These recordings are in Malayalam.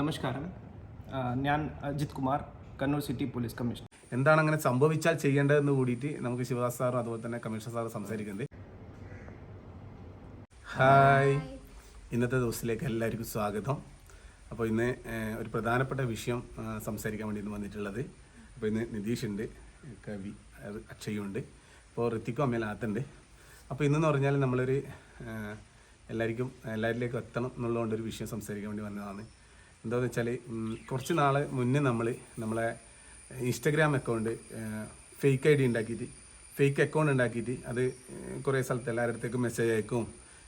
നമസ്കാരം. ഞാൻ Ajith Kumar Kannur city police commissioner. എന്താണ് അങ്ങനെ സംഭവിച്ചാൽ ചെയ്യേണ്ടതെന്ന് കൂടിയിട്ട് നമുക്ക് ശിവദാസ് സാറും അതുപോലെ തന്നെ കമ്മീഷണർ സാറും സംസാരിക്കുന്നത് ഹായ്. ഇന്നത്തെ ദിവസത്തിലേക്ക് എല്ലാവർക്കും സ്വാഗതം. അപ്പോൾ ഇന്ന് ഒരു പ്രധാനപ്പെട്ട വിഷയം സംസാരിക്കാൻ വേണ്ടി വന്നിട്ടുള്ളത്. അപ്പോൾ ഇന്ന് നിതീഷ് ഉണ്ട് കവി അക്ഷയുണ്ട്. ഇപ്പോൾ ഋത്തിക്കും അമ്മയിലാത്തുണ്ട് അപ്പോൾ ഇന്നെന്ന് പറഞ്ഞാൽ നമ്മളൊരു എല്ലാവർക്കും എല്ലാവരിലേക്കും എത്തണം എന്നുള്ളതുകൊണ്ട് ഒരു വിഷയം സംസാരിക്കാൻ വേണ്ടി വന്നതാണ്. എന്താണെന്ന് വെച്ചാൽ കുറച്ച് നാൾ മുന്നേ നമ്മൾ നമ്മളെ Instagram account fake I D ഉണ്ടാക്കിയിട്ട് ഫേക്ക് അക്കൗണ്ട് ഉണ്ടാക്കിയിട്ട് അത് കുറേ സ്ഥലത്ത് എല്ലാവരുടെ അടുത്തേക്ക് മെസ്സേജ് അയക്കും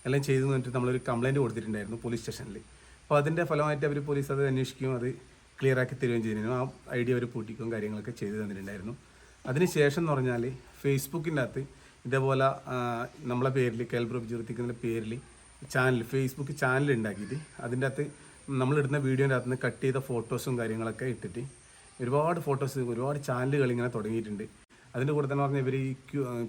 എല്ലാം ചെയ്തു എന്നിട്ട് നമ്മളൊരു കംപ്ലയിന്റ് കൊടുത്തിട്ടുണ്ടായിരുന്നു പോലീസ് സ്റ്റേഷനിൽ അപ്പോൾ അതിന്റെ ഫലമായിട്ട് അവർ പോലീസ് അത് അന്വേഷിക്കുകയും അത് ക്ലിയർ ആക്കി തരികയും ചെയ്തിരുന്നു. ആ ഐ ഡി അവർ പൂട്ടിക്കുകയും കാര്യങ്ങളൊക്കെ ചെയ്തു തന്നിട്ടുണ്ടായിരുന്നു. അതിനുശേഷം എന്ന് പറഞ്ഞാൽ ഫേസ്ബുക്കിന്റെ അകത്ത് ഇതേപോലെ നമ്മളെ പേരിൽ കേൽബ്രോ വിജയത്തിക്കുന്ന പേരിൽ ചാനൽ ഫേസ്ബുക്ക് ചാനൽ ഉണ്ടാക്കിയിട്ട് അതിന്റെ അകത്ത് നമ്മളിടുന്ന വീഡിയോന്റെ അകത്ത് നിന്ന് കട്ട് ചെയ്ത ഫോട്ടോസും കാര്യങ്ങളൊക്കെ ഇട്ടിട്ട് ഒരുപാട് ഫോട്ടോസ് ഒരുപാട് ചാനലുകൾ ഇങ്ങനെ തുടങ്ങിയിട്ടുണ്ട്. അതിന്റെ കൂടെ തന്നെ പറഞ്ഞാൽ ഇവർ ഈ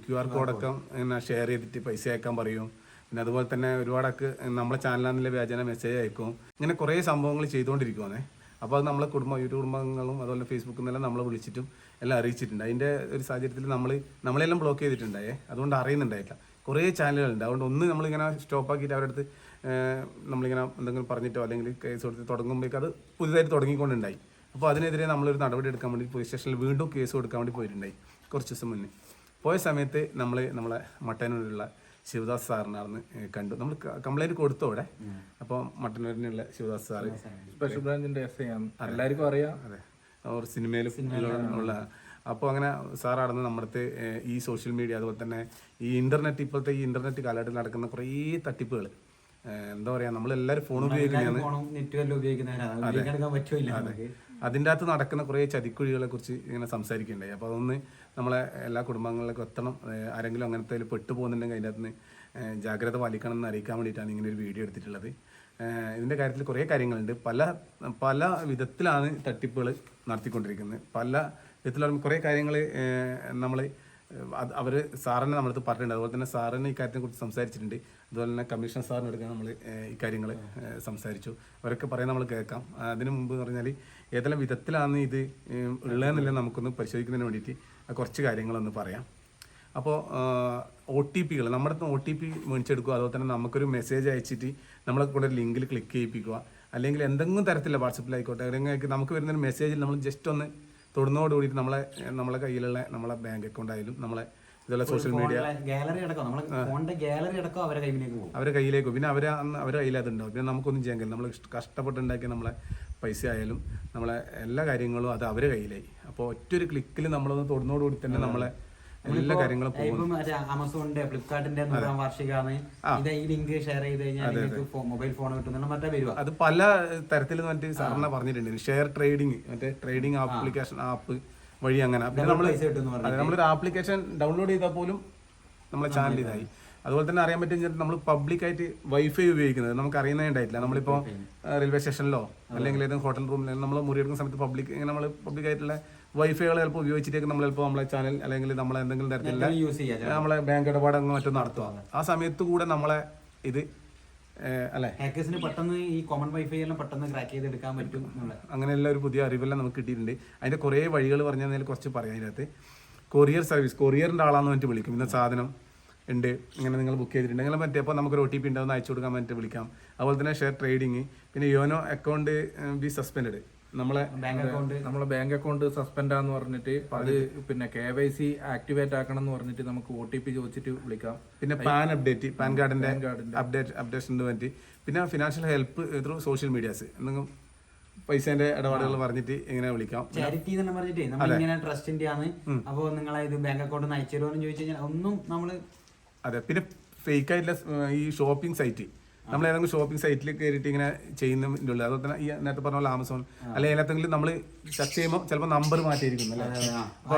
ക്യു ആർ കോഡൊക്കെ ഇങ്ങനെ ഷെയർ ചെയ്തിട്ട് പൈസ അയക്കാൻ പറയും. പിന്നെ അതുപോലെ തന്നെ ഒരുപാടൊക്കെ നമ്മളെ ചാനലാണെന്നുള്ള വ്യാജന മെസ്സേജ് അയക്കും. ഇങ്ങനെ കുറേ സംഭവങ്ങൾ ചെയ്തുകൊണ്ടിരിക്കുവാണേ. അപ്പോൾ അത് നമ്മളെ കുടുംബം യൂട്യൂബ് കുടുംബങ്ങളും അതുപോലെ ഫേസ്ബുക്കിൽ നിന്നെല്ലാം നമ്മളെ വിളിച്ചിട്ടും എല്ലാം അറിയിച്ചിട്ടുണ്ട്. അതിന്റെ ഒരു സാഹചര്യത്തിൽ നമ്മൾ നമ്മളെല്ലാം ബ്ലോക്ക് ചെയ്തിട്ടുണ്ടായേ. അതുകൊണ്ട് അറിയുന്നുണ്ടായില്ല കുറേ ചാനലുകളുണ്ട്. അതുകൊണ്ട് ഒന്ന് നമ്മളിങ്ങനെ സ്റ്റോപ്പ് ആക്കിയിട്ട് അവരുടെ അടുത്ത് നമ്മളിങ്ങനെ എന്തെങ്കിലും പറഞ്ഞിട്ടോ അല്ലെങ്കിൽ കേസ് കൊടുത്ത് തുടങ്ങുമ്പോഴേക്ക് അത് പുതിയതായിട്ട് തുടങ്ങിക്കൊണ്ടുണ്ടായി. അപ്പോൾ അതിനെതിരെ നമ്മളൊരു നടപടി എടുക്കാൻ വേണ്ടി പോലീസ് സ്റ്റേഷനിൽ വീണ്ടും കേസ് കൊടുക്കാൻ വേണ്ടി പോയിട്ടുണ്ടായി കുറച്ച് ദിവസം മുന്നേ. പോയ സമയത്ത് നമ്മൾ നമ്മളെ മട്ടന്നൂരിലുള്ള ശിവദാസ് സാറിനാർന്ന് കണ്ടു. നമ്മൾ കംപ്ലൈന്റ് കൊടുത്തു അവിടെ. അപ്പോൾ മട്ടന്നൂരിനുള്ള ശിവദാസ് സാറ് സ്പെഷ്യൽ ബ്രാഞ്ചിന്റെ എസ് ഐ ആണ് എല്ലാവർക്കും അറിയാം. അതെ. അവർ സിനിമയിലും ഉള്ള അപ്പോൾ അങ്ങനെ സാർ നമ്മുടെ ഈ സോഷ്യൽ മീഡിയ അതുപോലെ തന്നെ ഈ ഇന്റർനെറ്റ് ഇപ്പോഴത്തെ ഈ ഇന്റർനെറ്റ് കാലഘട്ടത്തിൽ നടക്കുന്ന കുറേ തട്ടിപ്പുകൾ എന്താ പറയാ നമ്മളെല്ലാവരും ഫോൺ ഉപയോഗിക്കുന്നതാണ്. നമുക്ക്. അതിന്റെ അകത്ത് നടക്കുന്ന കുറേ ചതിക്കുഴികളെ കുറിച്ച് ഇങ്ങനെ സംസാരിക്കണ്ടായി അപ്പോൾ അതൊന്ന് നമ്മളെ എല്ലാ കുടുംബങ്ങളിലേക്കും എത്തണം. ആരെങ്കിലും അങ്ങനത്തെ പെട്ടു പോകുന്നുണ്ടെങ്കിൽ അതിന്റെ അകത്ത് ജാഗ്രത പാലിക്കണം എന്ന് അറിയിക്കാൻ വേണ്ടിയിട്ടാണ് ഇങ്ങനെ ഒരു വീഡിയോ എടുത്തിട്ടുള്ളത്. ഇതിന്റെ ഇതിന്റെ കാര്യത്തിൽ കുറേ കാര്യങ്ങളുണ്ട്. പല പല വിധത്തിലാണ് തട്ടിപ്പുകൾ നടത്തിക്കൊണ്ടിരിക്കുന്നത്. പല വിധത്തിലുള്ള കുറേ കാര്യങ്ങൾ നമ്മൾ അവർ സാറിനെ നമ്മളടുത്ത് പറഞ്ഞിട്ടുണ്ട്. അതുപോലെ തന്നെ സാറിന് ഈ കാര്യത്തെ കുറിച്ച് സംസാരിച്ചിട്ടുണ്ട്. അതുപോലെ തന്നെ കമ്മീഷണർ സാറിനെടുക്കാൻ നമ്മൾ ഈ കാര്യങ്ങൾ സംസാരിച്ചു. അവരൊക്കെ പറയാൻ നമ്മൾ കേൾക്കാം. അതിനു മുമ്പ് എന്ന് പറഞ്ഞാൽ ഏതെല്ലാം വിധത്തിലാണ് ഇത് ഉള്ളതെന്നില്ല നമുക്കൊന്ന് പരിശോധിക്കുന്നതിന് വേണ്ടിയിട്ട് കുറച്ച് കാര്യങ്ങളൊന്ന് പറയാം. അപ്പോൾ ഒ ടി പികൾ നമ്മുടെ ഒ ടി പി മേടിച്ചെടുക്കുക അതുപോലെ തന്നെ നമുക്കൊരു മെസ്സേജ് അയച്ചിട്ട് നമ്മളെ കൂടെ ലിങ്കിൽ ക്ലിക്ക് ചെയ്യിപ്പിക്കുക അല്ലെങ്കിൽ എന്തെങ്കിലും തരത്തിലുള്ള വാട്സപ്പിലായിക്കോട്ടെ അല്ലെങ്കിൽ നമുക്ക് വരുന്നൊരു മെസ്സേജിൽ നമ്മൾ ജസ്റ്റ് ഒന്ന് തൊടുന്നതോട് കൂടിയിട്ട് നമ്മളെ നമ്മളെ കയ്യിലുള്ള നമ്മളെ ബാങ്ക് അക്കൗണ്ട് ആയാലും നമ്മളെ ഇതുപോലെ സോഷ്യൽ മീഡിയ ഗാലറി അടക്കം നമ്മളെ ഫോണിന്റെ ഗാലറി അടക്കം അവരെ കയ്യിലേക്ക് പോകും. അവരെ കയ്യിലേക്ക്. പിന്നെ അവരെ അന്ന് അവരെ കയ്യിൽ അതുണ്ടാവും പിന്നെ നമുക്കൊന്നും ചെയ്യാൻ കഴിയില്ല. നമ്മൾ കഷ്ടപ്പെട്ടുണ്ടാക്കിയ നമ്മളെ പൈസ ആയാലും നമ്മളെ എല്ലാ കാര്യങ്ങളും അത് അവരെ കയ്യിലായി. അപ്പോൾ ഒറ്റൊരു ക്ലിക്കിൽ നമ്മളൊന്ന് തൊടുന്നതോടുകൂടി തന്നെ നമ്മളെ എല്ലാ കാര്യങ്ങളും ആമസോണിന്റെ ഫ്ലിപ്കാർട്ടിന്റെ നൂറാം വാർഷികമാണ് ഇത് ഈ ലിങ്ക് ഷെയർ ചെയ്ത് കഴിഞ്ഞാൽ നിങ്ങൾക്ക് മൊബൈൽ ഫോൺ കിട്ടുന്നുള്ള മറ്റേ വരുക അത് പല തരത്തിൽ മറ്റേ സാറിനെ പറഞ്ഞിട്ടുണ്ട്. ഷെയർ ട്രേഡിങ് മറ്റേ ട്രേഡിംഗ് ആപ്ലിക്കേഷൻ ആപ്പ് വഴി അങ്ങനെ. പിന്നെ നമ്മൾ നമ്മളൊരു ആപ്ലിക്കേഷൻ ഡൗൺലോഡ് ചെയ്താൽ പോലും നമ്മളെ ചാനൽ ഇതായി. അതുപോലെ തന്നെ അറിയാൻ പറ്റും നമ്മൾ പബ്ലിക് ആയിട്ട് വൈഫൈ ഉപയോഗിക്കുന്നത് നമുക്ക് അറിയുന്നേ ഉണ്ടായിട്ടില്ല നമ്മളിപ്പോൾ റെയിൽവേ സ്റ്റേഷനിലോ അല്ലെങ്കിൽ ഏതെങ്കിലും ഹോട്ടൽ റൂമിലോ നമ്മൾ മുറിയെടുക്കുന്ന സമയത്ത് പബ്ലിക് ഇങ്ങനെ നമ്മൾ പബ്ലിക് പബ്ലിക്കായിട്ടുള്ള വൈഫൈകൾ ചിലപ്പോൾ ഉപയോഗിച്ചിട്ടൊക്കെ നമ്മൾ ചിലപ്പോൾ നമ്മളെ ചാനൽ അല്ലെങ്കിൽ നമ്മളെ എന്തെങ്കിലും തരത്തിലുള്ള യൂസ് ചെയ്യാം നമ്മളെ ബാങ്ക് ഇടപാടങ്ങൾ മറ്റും നടത്തുക. ആ സമയത്ത് കൂടെ നമ്മളെ ഇത് അല്ലെ? ഹാക്കേഴ്സിന് പെട്ടെന്ന് ഈ കോമൺ വൈഫൈ എല്ലാം പെട്ടെന്ന് ക്രാക്ക് ചെയ്തെടുക്കാൻ പറ്റും അങ്ങനെയുള്ള ഒരു പുതിയ അറിവെല്ലാം നമുക്ക് കിട്ടിയിട്ടുണ്ട്. അതിന്റെ കുറേ വഴികൾ പറഞ്ഞാൽ കുറച്ച് പറയാം അതിനകത്ത് കൊറിയർ സർവീസ് കൊറിയറിന്റെ ആളാന്ന് പറഞ്ഞിട്ട് വിളിക്കും. ഇന്ന സാധനം ഉണ്ട് ഇങ്ങനെ നിങ്ങൾ ബുക്ക് ചെയ്തിട്ടുണ്ട്. അങ്ങനെ മറ്റേ അപ്പോൾ നമുക്കൊരു ഒ ടി പി ഉണ്ടാവുന്ന അയച്ചു കൊടുക്കാൻ വേണ്ടിയിട്ട് വിളിക്കാം. അതുപോലെ തന്നെ ഷെയർ ട്രേഡിങ് പിന്നെ യോനോ അക്കൗണ്ട് ബി സസ്പെൻഡ് നമ്മളെ ബാങ്ക് അക്കൗണ്ട് നമ്മളെ ബാങ്ക് അക്കൗണ്ട് സസ്പെൻഡ് ആന്ന് പറഞ്ഞിട്ട് അത് പിന്നെ കെ വൈ സി ആക്ടിവേറ്റ് ആക്കണം എന്ന് പറഞ്ഞിട്ട് നമുക്ക് ഒ ടി പി ചോദിച്ചിട്ട് വിളിക്കാം. പിന്നെ പാൻ അപ്ഡേറ്റ് പാൻ കാർഡിന്റെ അപ്ഡേറ്റ് അപ്ഡേഷന് വേണ്ടി. പിന്നെ financial help through social medias എന്തെങ്കിലും പൈസേന്റെ ഇടപാടുകൾ പറഞ്ഞിട്ട് ഇങ്ങനെ വിളിക്കാം. ചാരിറ്റി എന്ന് പറഞ്ഞിട്ടേ നമ്മൾ ഇങ്ങനെ ട്രസ്റ്റിന്റെ ആണ്. അപ്പോൾ നിങ്ങളെ ഇത് ബാങ്ക് അക്കൗണ്ട് അയച്ചു തരുമോ എന്ന് ചോദിച്ചു കഴിഞ്ഞാൽ ഒന്നും നമ്മൾ അതെ. പിന്നെ ഫേക്ക് ആയിട്ടുള്ള ഈ ഷോപ്പിംഗ് സൈറ്റ് നമ്മൾ ഏതെങ്കിലും ഷോപ്പിംഗ് സൈറ്റിൽ കയറിയിട്ട് ഇങ്ങനെ ചെയ്യുന്നുണ്ട് അതുപോലെ തന്നെ ഈ നേരത്തെ പറഞ്ഞ പോലെ ആമസോൺ അല്ലെങ്കിൽ ഏതെങ്കിലും നമ്മൾ സെർച്ച് ചെയ്യുമ്പോൾ ചിലപ്പോൾ നമ്പർ മാറ്റിയിരിക്കും അല്ലേ? അപ്പോൾ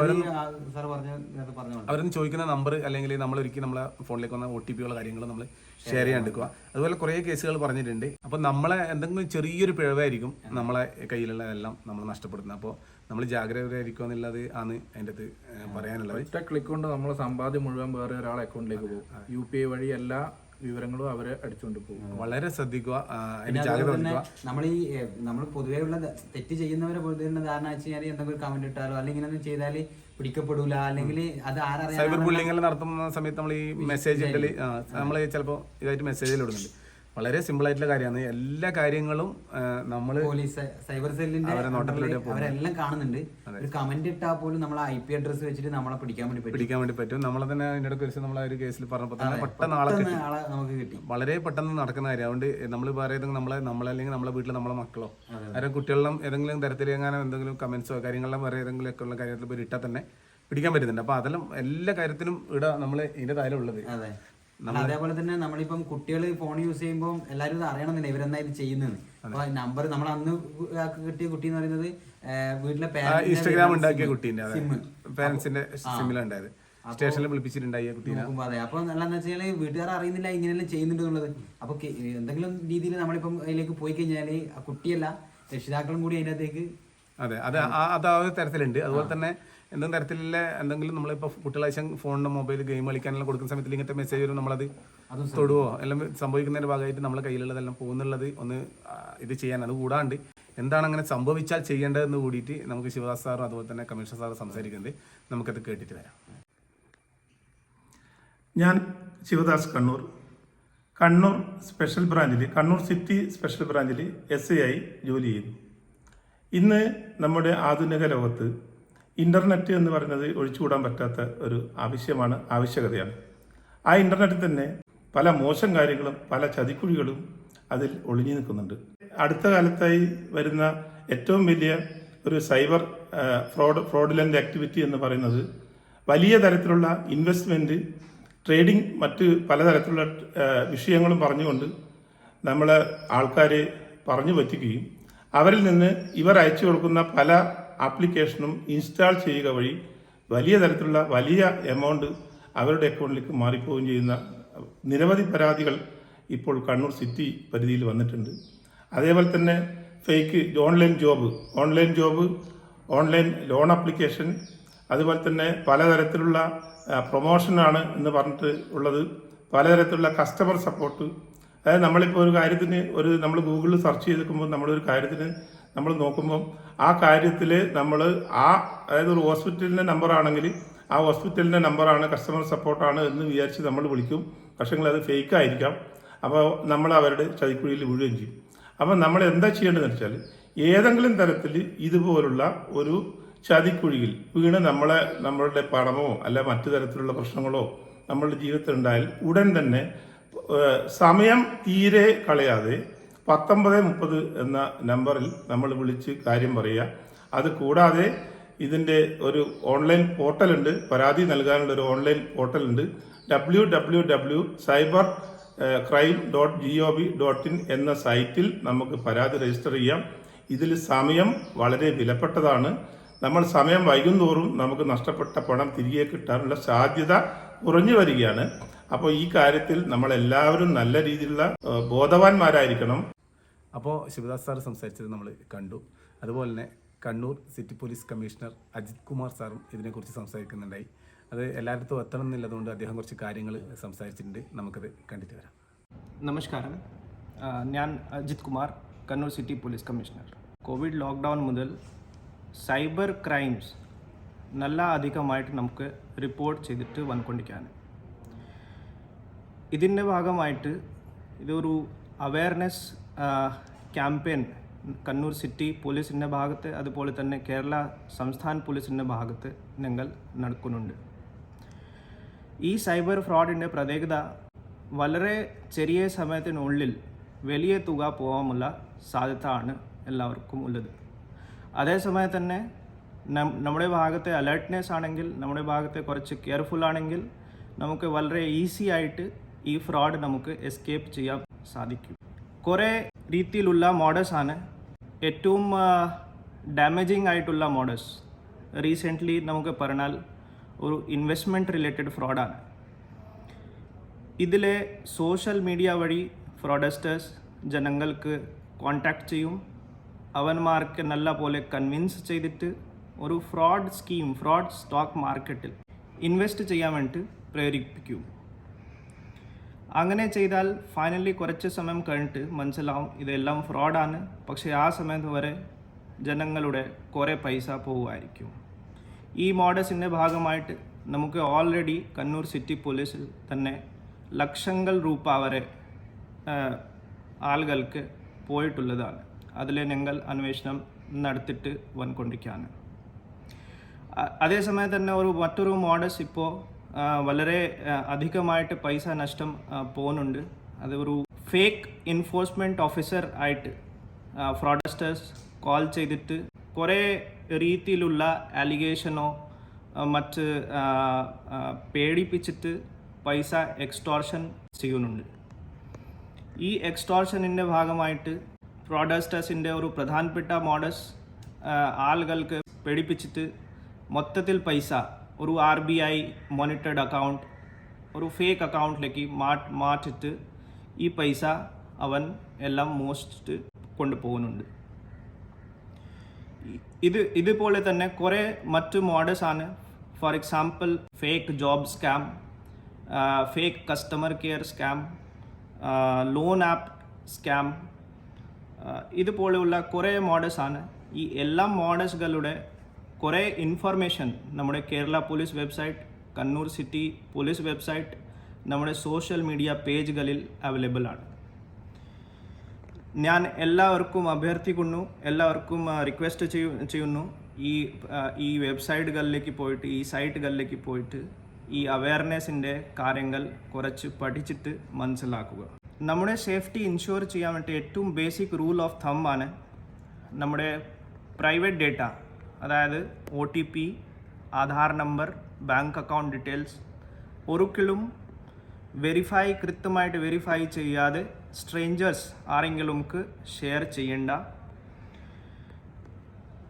അവരൊന്നും ചോദിക്കുന്ന നമ്പർ അല്ലെങ്കിൽ നമ്മൾ ഒരിക്കലും നമ്മളെ ഫോണിലേക്ക് വന്ന ഒ ടി പിയുള്ള കാര്യങ്ങൾ നമ്മൾ ഷെയർ ചെയ്യാണ്ടിരിക്കുക അതുപോലെ കുറേ കേസുകൾ പറഞ്ഞിട്ടുണ്ട്. അപ്പോൾ നമ്മളെ എന്തെങ്കിലും ചെറിയൊരു പിഴവായിരിക്കും നമ്മളെ കയ്യിലുള്ളതെല്ലാം നമ്മൾ നഷ്ടപ്പെടുന്നത്. അപ്പോൾ നമ്മൾ ജാഗ്രതയായിരിക്കുക എന്നുള്ളത് ആണ് അതിന്റെ അത് പറയാനുള്ളത്. ഒറ്റ ക്ലിക്ക് കൊണ്ട് നമ്മൾ സമ്പാദ്യം മുഴുവൻ വേറെ ഒരാളെ അക്കൗണ്ടിലേക്ക് പോകും. യു പി ഐ വഴി എല്ലാ വിവരങ്ങളും അവരെ അടിച്ചുകൊണ്ട് പോകും. വളരെ ശ്രദ്ധിക്കുക നമ്മൾ ഈ നമ്മൾ പൊതുവേ ഉള്ള തെറ്റ് ചെയ്യുന്നവരെ പൊതുവെ ഉള്ള ധാരണ വെച്ച് കഴിഞ്ഞാൽ എന്തെങ്കിലും കമന്റ് ഇട്ടാലോ അല്ലെങ്കിൽ ഇങ്ങനെ ചെയ്താൽ പിടിക്കപ്പെടൂല അല്ലെങ്കിൽ അത് ആരറിയാൻ സൈബർ ബുള്ളിങ്ങൾ നടത്തുന്ന സമയത്ത് നമ്മൾ ഈ മെസ്സേജ് ഇട്ടൽ നമ്മൾ ചിലപ്പോൾ ഇതായിട്ട് മെസ്സേജിൽ ഇടുന്നുണ്ട് വളരെ സിമ്പിൾ ആയിട്ടുള്ള കാര്യമാണ്. എല്ലാ കാര്യങ്ങളും നമ്മൾ പോലീസ് സൈബർ സെല്ലിന്റെ അവരെല്ലാം കാണുന്നുണ്ട്. ഒരു കമന്റ് ഇട്ടാൽ പോലും നമ്മൾ ഐ പി അഡ്രസ് വെച്ചിട്ട് നമ്മളെ പിടിക്കാൻ വേണ്ടി പറ്റും. പിടിക്കാൻ വേണ്ടി പറ്റും. നമ്മളെ തന്നെ അതിന്റെ ഇടയ്ക്ക് വെച്ച് നമ്മൾ ആ ഒരു കേസിൽ പറഞ്ഞപ്പോൾ തന്നെ പെട്ടെന്ന് ആളെ നമുക്ക് കിട്ടി. വളരെ പെട്ടെന്ന് നടക്കുന്ന കാര്യം. അതുകൊണ്ട് നമ്മൾ പറയുന്നത് നമ്മളെ നമ്മളല്ലെങ്കിൽ നമ്മളെ വീട്ടിലെ നമ്മളെ മക്കളോ ആരും കുട്ടികളിലും ഏതെങ്കിലും തരത്തിൽ എങ്ങനെ എന്തെങ്കിലും കമന്റ്സോ കാര്യങ്ങളിലും വേറെ ഏതെങ്കിലും ഒക്കെ ഉള്ള കാര്യത്തിൽ പോയി ഇട്ടാൽ തന്നെ പിടിക്കാൻ പറ്റുന്നുണ്ട്. അപ്പൊ അതെല്ലാം എല്ലാ കാര്യത്തിനും ഇവിടെ നമ്മൾ ഇതിന്റെ താഴെ ഉള്ളത് അതേപോലെ തന്നെ നമ്മളിപ്പം കുട്ടികൾ ഫോൺ യൂസ് ചെയ്യുമ്പോൾ എല്ലാവരും ഇത് അറിയണമെന്നില്ല. ഇവരെന്താ ഇത് ചെയ്യുന്നത് അപ്പൊ നമ്പർ നമ്മൾ അന്ന് കിട്ടിയ കുട്ടി എന്ന് പറയുന്നത് വീട്ടിലെ ഇൻസ്റ്റാഗ്രാം ഉണ്ടാക്കിയ കുട്ടീന്റെ പാരന്റ്സിന്റെ സിമ്മിലുണ്ടായത് സ്റ്റേഷനിൽ വിളിപ്പിച്ചിട്ടുണ്ടായി കുട്ടീനെ. അതെ. അപ്പൊ എന്താണെന്ന് വെച്ചാൽ വീട്ടുകാർ അറിയുന്നില്ല ഇങ്ങനെയെല്ലാം ചെയ്യുന്നുണ്ട് എന്നുള്ളത്. അപ്പൊ എന്തെങ്കിലും രീതിയിൽ നമ്മളിപ്പം അതിലേക്ക് പോയി കഴിഞ്ഞാൽ ആ കുട്ടിയല്ല രക്ഷിതാക്കളും കൂടി അതിനകത്തേക്ക് അതെ. അത് അതാ അത് ആ ഒരു തരത്തിലുണ്ട്. അതുപോലെ തന്നെ എന്തെങ്കിലും തരത്തിലുള്ള എന്തെങ്കിലും നമ്മളിപ്പോൾ കുട്ടികളാവശ്യം ഫോണിന്റെ മൊബൈൽ ഗെയിം കളിക്കാനെല്ലാം കൊടുക്കുന്ന സമയത്തിൽ ഇങ്ങനത്തെ മെസ്സേജ് വരും നമ്മളത് തൊടുവോ? എല്ലാം സംഭവിക്കുന്നതിന്റെ ഭാഗമായിട്ട് നമ്മളെ കയ്യിലുള്ളതെല്ലാം പോകുന്നുള്ളത് ഒന്ന് ഇത് ചെയ്യാൻ അത് കൂടാണ്ട് എന്താണ് അങ്ങനെ സംഭവിച്ചാൽ ചെയ്യേണ്ടതെന്ന് കൂടിയിട്ട് നമുക്ക് ശിവദാസ് സാറും അതുപോലെ തന്നെ കമ്മീഷണർ സാറും സംസാരിക്കുന്നത് നമുക്കത് കേട്ടിട്ട് വരാം. ഞാൻ ശിവദാസ് കണ്ണൂർ. കണ്ണൂർ സ്പെഷ്യൽ ബ്രാഞ്ചിൽ കണ്ണൂർ സിറ്റി സ്പെഷ്യൽ ബ്രാഞ്ചിൽ എസ് എ ആയി ജോലി ചെയ്യുന്നു. ഇന്ന് നമ്മുടെ ആധുനിക ലോകത്ത് ഇന്റർനെറ്റ് എന്ന് പറയുന്നത് ഒഴിച്ചുകൂടാൻ പറ്റാത്ത ഒരു ആവശ്യമാണ് ആവശ്യകതയാണ്. ആ ഇന്റർനെറ്റിൽ തന്നെ പല മോശം കാര്യങ്ങളും പല ചതിക്കുഴികളും അതിൽ ഒളിഞ്ഞു നിൽക്കുന്നുണ്ട്. അടുത്ത കാലത്തായി വരുന്ന ഏറ്റവും വലിയ ഒരു സൈബർ ഫ്രോഡ് ഫ്രോഡിലന്റ് ആക്ടിവിറ്റി എന്ന് പറയുന്നത് വലിയ തരത്തിലുള്ള ഇൻവെസ്റ്റ്മെന്റ് ട്രേഡിംഗ് മറ്റ് പലതരത്തിലുള്ള വിഷയങ്ങളും പറഞ്ഞുകൊണ്ട് നമ്മളെ ആൾക്കാരെ പറഞ്ഞു പറ്റിക്കുകയും അവരിൽ നിന്ന് ഇവർ അയച്ചു കൊടുക്കുന്ന പല ആപ്ലിക്കേഷനും ഇൻസ്റ്റാൾ ചെയ്യുക വഴി വലിയ തരത്തിലുള്ള വലിയ എമൗണ്ട് അവരുടെ അക്കൗണ്ടിലേക്ക് മാറിപ്പോവുകയും ചെയ്യുന്ന നിരവധി പരാതികൾ ഇപ്പോൾ കണ്ണൂർ സിറ്റി പരിധിയിൽ വന്നിട്ടുണ്ട്. അതേപോലെ തന്നെ fake online job online job online loan application അതുപോലെ തന്നെ പലതരത്തിലുള്ള പ്രൊമോഷനാണ് എന്ന് പറഞ്ഞിട്ട് ഉള്ളത്. പലതരത്തിലുള്ള കസ്റ്റമർ സപ്പോർട്ട് അതായത് നമ്മളിപ്പോൾ ഒരു കാര്യത്തിന് ഒരു നമ്മൾ ഗൂഗിളിൽ സെർച്ച് ചെയ്തെടുക്കുമ്പോൾ നമ്മളൊരു കാര്യത്തിന് നമ്മൾ നോക്കുമ്പം ആ കാര്യത്തിൽ നമ്മൾ ആ അതായത് ഒരു ഹോസ്പിറ്റലിന്റെ നമ്പറാണെങ്കിൽ ആ ഹോസ്പിറ്റലിന്റെ നമ്പറാണ് കസ്റ്റമർ സപ്പോർട്ടാണ് എന്ന് വിചാരിച്ച് നമ്മൾ വിളിക്കും. പക്ഷേ അത് ഫേക്ക് ആയിരിക്കാം. അപ്പോൾ നമ്മൾ അവരുടെ ചതിക്കുഴിയിൽ വീഴുകയും ചെയ്യും. അപ്പോൾ നമ്മൾ എന്താ ചെയ്യേണ്ടതെന്ന് വെച്ചാൽ ഏതെങ്കിലും തരത്തിൽ ഇതുപോലുള്ള ഒരു ചതിക്കുഴിയിൽ വീണ് നമ്മളെ നമ്മളുടെ പണമോ അല്ല മറ്റു തരത്തിലുള്ള പ്രശ്നങ്ങളോ നമ്മളുടെ ജീവിതത്തിൽ ഉണ്ടായാൽ ഉടൻ തന്നെ സമയം തീരെ കളയാതെ പത്തൊമ്പത് മുപ്പത് എന്ന നമ്പറിൽ നമ്മൾ വിളിച്ച് കാര്യം പറയുക. അത് കൂടാതെ ഇതിന്റെ ഒരു ഓൺലൈൻ പോർട്ടലുണ്ട്. പരാതി നൽകാനുള്ള ഒരു online പോർട്ടലുണ്ട്. W W W cyber crime dot G O V dot in എന്ന സൈറ്റിൽ നമുക്ക് പരാതി രജിസ്റ്റർ ചെയ്യാം. ഇതിൽ സമയം വളരെ വിലപ്പെട്ടതാണ്. നമ്മൾ സമയം വൈകുന്തോറും നമുക്ക് നഷ്ടപ്പെട്ട പണം തിരികെ കിട്ടാനുള്ള സാധ്യത കുറഞ്ഞു വരികയാണ്. അപ്പോൾ ഈ കാര്യത്തിൽ നമ്മളെല്ലാവരും നല്ല രീതിയിലുള്ള ബോധവാന്മാരായിരിക്കണം. അപ്പോൾ ശിവദാസ് സാർ സംസാരിച്ചത് നമ്മൾ കണ്ടു. അതുപോലെ തന്നെ Kannur city police commissioner Ajith Kumar സാറും ഇതിനെക്കുറിച്ച് സംസാരിക്കുന്നുണ്ടായി. അത് എല്ലായിടത്തും എത്തണം എന്നുള്ളതുകൊണ്ട് അദ്ദേഹം കുറച്ച് കാര്യങ്ങൾ സംസാരിച്ചിട്ടുണ്ട്. നമുക്കത് കണ്ടിട്ട് വരാം. നമസ്കാരം. ഞാൻ Ajith Kumar Kannur city police commissioner. Covid lockdown മുതൽ സൈബർ ക്രൈംസ് നല്ല അധികമായിട്ട് നമുക്ക് റിപ്പോർട്ട് ചെയ്തിട്ട് വന്നുകൊണ്ടിരിക്കുകയാണ്. ഇതിന്റെ ഭാഗമായിട്ട് ഇതൊരു അവയർനെസ് ക്യാമ്പയിൻ കണ്ണൂർ സിറ്റി പോലീസിന്റെ ഭാഗത്ത് അതുപോലെ തന്നെ കേരള സംസ്ഥാന പോലീസിന്റെ ഭാഗത്ത് ഞങ്ങൾ നടക്കുന്നുണ്ട്. ഈ സൈബർ ഫ്രോഡിന്റെ പ്രത്യേകത വളരെ ചെറിയ സമയത്തിനുള്ളിൽ വലിയ തുക പോകാനുള്ള സാധ്യത ആണ് എല്ലാവർക്കും ഉള്ളത്. അതേസമയം തന്നെ നമ്മുടെ ഭാഗത്തെ അലേർട്ട്നെസ് ആണെങ്കിൽ നമ്മുടെ ഭാഗത്തെ കുറച്ച് കെയർഫുൾ ആണെങ്കിൽ നമുക്ക് വളരെ ഈസി ആയിട്ട് ഈ ഫ്രോഡ് നമുക്ക് എസ്കേപ്പ് ചെയ്യാൻ സാധിക്കും. കുറേ രീതിയിലുള്ള മോഡൽസ് ആണ്. ഏറ്റവും ഡാമേജിങ് ആയിട്ടുള്ള മോഡൽസ് റീസെന്റ്ലി നമുക്ക് പറഞ്ഞാൽ ഒരു ഇൻവെസ്റ്റ്മെന്റ് റിലേറ്റഡ് ഫ്രോഡാണ് ഇതിലെ സോഷ്യൽ മീഡിയ വഴി ഫ്രോഡസ്റ്റേഴ്സ് ജനങ്ങൾക്ക് കോണ്ടാക്ട് ചെയ്യും. അവന്മാർക്ക് നല്ല പോലെ കൺവിൻസ് ചെയ്തിട്ട് ഒരു ഫ്രോഡ് സ്കീം ഫ്രോഡ് സ്റ്റോക്ക് മാർക്കറ്റിൽ ഇൻവെസ്റ്റ് ചെയ്യാൻ വേണ്ടിയിട്ട് പ്രേരിപ്പിക്കും. അങ്ങനെ ചെയ്താൽ ഫൈനലി കുറച്ച് സമയം കഴിഞ്ഞിട്ട് മനസ്സിലാവും ഇതെല്ലാം ഫ്രോഡാണ് പക്ഷേ ആ സമയത്ത് വരെ ജനങ്ങളുടെ കുറേ പൈസ പോകുമായിരിക്കും ഈ മോഡസിന്റെ ഭാഗമായിട്ട് നമുക്ക് ഓൾറെഡി കണ്ണൂർ സിറ്റി പോലീസിൽ തന്നെ ലക്ഷങ്ങൾ രൂപ വരെ ആളുകൾക്ക് പോയിട്ടുള്ളതാണ്. അതിൽ ഞങ്ങൾ അന്വേഷണം നടത്തിയിട്ട് വന്നുകൊണ്ടിരിക്കുകയാണ്. അതേസമയം തന്നെ ഒരു മറ്റൊരു മോഡസ് ഇപ്പോൾ വളരെ അധികമായിട്ട് പൈസ നഷ്ടം പോകുന്നുണ്ട് അത് ഒരു ഫേക്ക് എൻഫോഴ്സ്മെന്റ് ഓഫീസർ ആയിട്ട് ഫ്രോഡസ്റ്റേഴ്സ് കോൾ ചെയ്തിട്ട് കുറേ രീതിയിലുള്ള അലിഗേഷനോ മറ്റ് പേടിപ്പിച്ചിട്ട് പൈസ എക്സ്റ്റോർഷൻ ചെയ്യുന്നുണ്ട്. ഈ എക്സ്റ്റോർഷനിന്റെ ഭാഗമായിട്ട് ഫ്രോഡസ്റ്റേഴ്സിന്റെ ഒരു പ്രധാനപ്പെട്ട മോഡസ് ആളുകൾക്ക് പേടിപ്പിച്ചിട്ട് മൊത്തത്തിൽ പൈസ ഒരു R B I monitored account ഒരു ഫേക്ക് അക്കൗണ്ടിലേക്ക് മാറ്റ് മാറ്റിട്ട് ഈ പൈസ അവൻ എല്ലാം മോസ്റ്റ് കൊണ്ടുപോകുന്നുണ്ട്. ഇത് ഇതുപോലെ തന്നെ കുറേ മറ്റ് ആണ്. For example fake job scam fake customer care scam loan app scam ഇതുപോലെയുള്ള കുറേ മോഡൽസ് ആണ്. ഈ എല്ലാ മോഡൽസുകളുടെ കുറേ ഇൻഫർമേഷൻ നമ്മുടെ Kerala police website Kannur city police website നമ്മുടെ സോഷ്യൽ മീഡിയ പേജുകളിൽ അവൈലബിൾ ആണ്. ഞാൻ എല്ലാവർക്കും അഭ്യർത്ഥിക്കുന്നു എല്ലാവർക്കും റിക്വസ്റ്റ് ചെയ്യുന്നു. ഈ ഈ വെബ്സൈറ്റുകളിലേക്ക് പോയിട്ട് ഈ സൈറ്റുകളിലേക്ക് പോയിട്ട് ഈ അവയർനെസ്സിന്റെ കാര്യങ്ങൾ കുറച്ച് പഠിച്ചിട്ട് മനസ്സിലാക്കുക. നമ്മുടെ സേഫ്റ്റി ഇൻഷുർ ചെയ്യാൻ വേണ്ടി ഏറ്റവും ബേസിക് റൂൾ ഓഫ് തമ്മാണ് നമ്മുടെ പ്രൈവറ്റ് ഡേറ്റ അതായത് O T P Aadhaar number bank account details ഒരിക്കലും വെരിഫൈ കൃത്യമായിട്ട് വെരിഫൈ ചെയ്യാതെ സ്ട്രേഞ്ചേഴ്സ് ആരെങ്കിലുംക്ക് ഷെയർ ചെയ്യേണ്ട.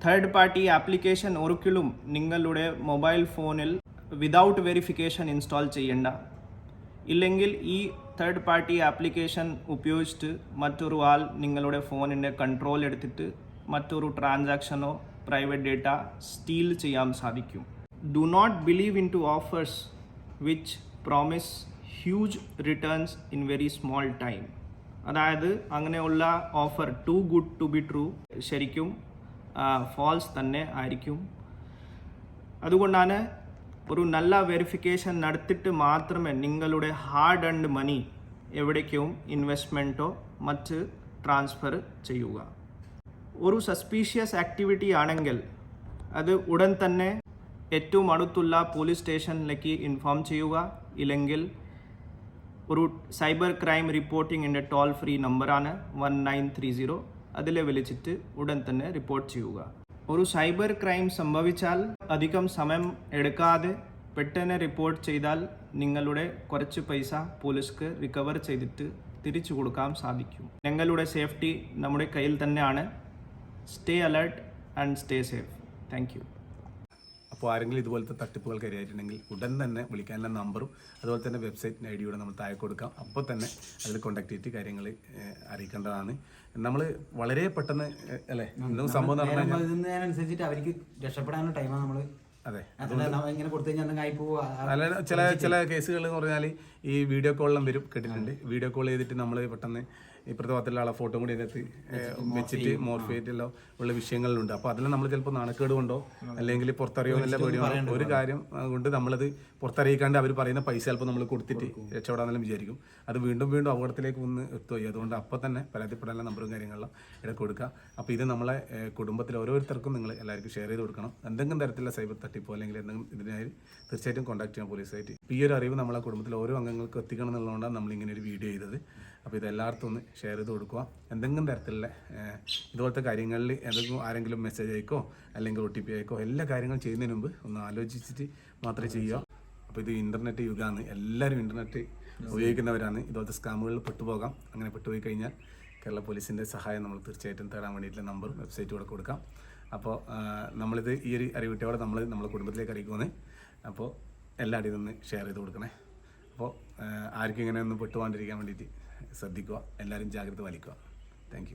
തേർഡ് പാർട്ടി ആപ്ലിക്കേഷൻ ഒരിക്കലും നിങ്ങളുടെ മൊബൈൽ ഫോണിൽ വിതൗട്ട് വെരിഫിക്കേഷൻ ഇൻസ്റ്റാൾ ചെയ്യേണ്ട. ഇല്ലെങ്കിൽ ഈ തേർഡ് പാർട്ടി ആപ്ലിക്കേഷൻ ഉപയോഗിച്ചിട്ട് മറ്റൊരു ആൾ നിങ്ങളുടെ ഫോണിന്റെ കൺട്രോൾ എടുത്തിട്ട് മറ്റൊരു ട്രാൻസാക്ഷനോ പ്രൈവറ്റ് ഡേറ്റ സ്റ്റീൽ ചെയ്യാൻ സാധിക്കും. Do not believe in to offers which promise huge returns in very small time അതായത് അങ്ങനെയുള്ള offer too good to be true ശരിക്കും ഫാൾസ് തന്നെ ആയിരിക്കും. അതുകൊണ്ടാണ് ഒരു നല്ല വെരിഫിക്കേഷൻ നടത്തിയിട്ട് മാത്രമേ നിങ്ങളുടെ ഹാർഡ് ആൻഡ് മണി എവിടേക്കും ഇൻവെസ്റ്റ്മെന്റോ മറ്റ് ട്രാൻസ്ഫർ ചെയ്യുക. ഒരു സസ്പീഷ്യസ് ആക്ടിവിറ്റി ആണെങ്കിൽ അത് ഉടൻ തന്നെ ഏറ്റവും അടുത്തുള്ള പോലീസ് സ്റ്റേഷനിലേക്ക് ഇൻഫോം ചെയ്യുക. ഇല്ലെങ്കിൽ ഒരു സൈബർ ക്രൈം റിപ്പോർട്ടിങ്ങിന്റെ ടോൾ ഫ്രീ നമ്പറാണ് വൺ നയൻ ത്രീ സീറോ. അതിലെ വിളിച്ചിട്ട് ഉടൻ തന്നെ റിപ്പോർട്ട് ചെയ്യുക. ഒരു സൈബർ ക്രൈം സംഭവിച്ചാൽ അധികം സമയം എടുക്കാതെ പെട്ടെന്ന് റിപ്പോർട്ട് ചെയ്താൽ നിങ്ങളുടെ കുറച്ച് പൈസ പോലീസ്ക്ക് റിക്കവർ ചെയ്തിട്ട് തിരിച്ചു കൊടുക്കാൻ സാധിക്കും. ഞങ്ങളുടെ സേഫ്റ്റി നമ്മുടെ കയ്യിൽ തന്നെയാണ്. Stay alert and stay safe thank you അപ്പോൾ ആരെങ്കിലും ഇതുപോലത്തെ തട്ടിപ്പുകൾ കയറിയിട്ടുണ്ടെങ്കിൽ ഉടൻ തന്നെ വിളിക്കാനുള്ള നമ്പറും അതുപോലെ തന്നെ വെബ്സൈറ്റിന്റെ ഐ ഡിയുടെ നമ്മൾ താഴെ കൊടുക്കാം. അപ്പോൾ തന്നെ അതിൽ കോൺടാക്ട് ചെയ്തിട്ട് കാര്യങ്ങൾ അറിയിക്കേണ്ടതാണ്. നമ്മൾ വളരെ പെട്ടെന്ന് അല്ലേ? എന്തെങ്കിലും സംഭവം നടന്നു കഴിഞ്ഞാൽ ഇതിനനുസരിച്ചിട്ട് അവർക്ക് രക്ഷപ്പെടാനുള്ള ടൈമാണ് നമ്മൾ അതെ. അല്ല ചില ചില കേസുകൾ എന്ന് പറഞ്ഞാൽ ഈ വീഡിയോ കോളിലും വരും കേട്ടിട്ടുണ്ട്. വീഡിയോ കോൾ ചെയ്തിട്ട് നമ്മൾ പെട്ടെന്ന് ഇപ്പുറത്തെ ഭാഗത്തുള്ള ആളെ ഫോട്ടോ കൂടി അതിനകത്ത് വെച്ചിട്ട് മോർഫേറ്റെല്ലാം ഉള്ള വിഷയങ്ങളുണ്ട്. അപ്പോൾ അതിൽ നമ്മൾ ചിലപ്പോൾ നാണക്കേട് കൊണ്ടോ അല്ലെങ്കിൽ പുറത്തറിയോ എന്നുള്ള പേടിയോ ഒരു കാര്യം കൊണ്ട് നമ്മളത് പുറത്തറിയിക്കാണ്ട് അവർ പറയുന്ന പൈസ ചിലപ്പോൾ നമ്മൾ കൊടുത്തിട്ട് രക്ഷപ്പെടാന്നെല്ലാം വിചാരിക്കും. അത് വീണ്ടും വീണ്ടും അപകടത്തിലേക്ക് വന്ന് എത്തുകയും അതുകൊണ്ട് അപ്പോൾ തന്നെ പരാതിപ്പെടാനുള്ള നമ്പറും കാര്യങ്ങളെല്ലാം ഇവിടെ കൊടുക്കുക. അപ്പോൾ ഇത് നമ്മളെ കുടുംബത്തിൽ ഓരോരുത്തർക്കും നിങ്ങൾ എല്ലാവർക്കും ഷെയർ ചെയ്ത് കൊടുക്കണം. എന്തെങ്കിലും തരത്തിലുള്ള സൈബർ തട്ടിപ്പോ അല്ലെങ്കിൽ എന്തെങ്കിലും ഇതിനായി തീർച്ചയായിട്ടും കോൺടാക്ട് ചെയ്യാം പോലീസായിട്ട് ഈ ഒരു അറിവ് നമ്മളെ കുടുംബത്തിലെ ഓരോ അംഗങ്ങൾക്ക് എത്തിക്കണം എന്നുള്ളതുകൊണ്ടാണ് നമ്മൾ ഇങ്ങനെ ഒരു വീഡിയോ ചെയ്തത്. അപ്പോൾ ഇതെല്ലാവർക്കും ഒന്ന് ഷെയർ ചെയ്ത് കൊടുക്കുക. എന്തെങ്കിലും തരത്തിലുള്ള ഇതുപോലത്തെ കാര്യങ്ങളിൽ എന്തെങ്കിലും ആരെങ്കിലും മെസ്സേജ് അയക്കോ അല്ലെങ്കിൽ ഒ ടി പി അയക്കോ എല്ലാ കാര്യങ്ങളും ചെയ്യുന്നതിന് മുമ്പ് ഒന്ന് ആലോചിച്ചിട്ട് മാത്രമേ ചെയ്യുക. അപ്പോൾ ഇത് ഇന്റർനെറ്റ് യുഗമാണ് എല്ലാവരും ഇന്റർനെറ്റ് ഉപയോഗിക്കുന്നവരാണ്. ഇതുപോലത്തെ സ്കാമുകളിൽ പെട്ടുപോകാം. അങ്ങനെ പെട്ടുപോയി കഴിഞ്ഞാൽ കേരള പോലീസിന്റെ സഹായം നമ്മൾ തീർച്ചയായിട്ടും തേടാൻ വേണ്ടിയിട്ടുള്ള നമ്പർ വെബ്സൈറ്റ് കൂടെ കൊടുക്കാം. അപ്പോൾ നമ്മളിത് ഈ ഒരു അറിവിട്ടോടെ നമ്മൾ നമ്മുടെ കുടുംബത്തിലേക്ക് അറിയിക്കുമെന്ന് അപ്പോൾ എല്ലാവരും ഇതൊന്ന് ഷെയർ ചെയ്ത് കൊടുക്കണേ. അപ്പോൾ ആർക്കും ഇങ്ങനെ ഒന്ന് പെട്ടുപോകാണ്ടിരിക്കാൻ വേണ്ടിയിട്ട് ശ്രദ്ധിക്കുക. എല്ലാവരും ജാഗ്രത പാലിക്കുക. താങ്ക്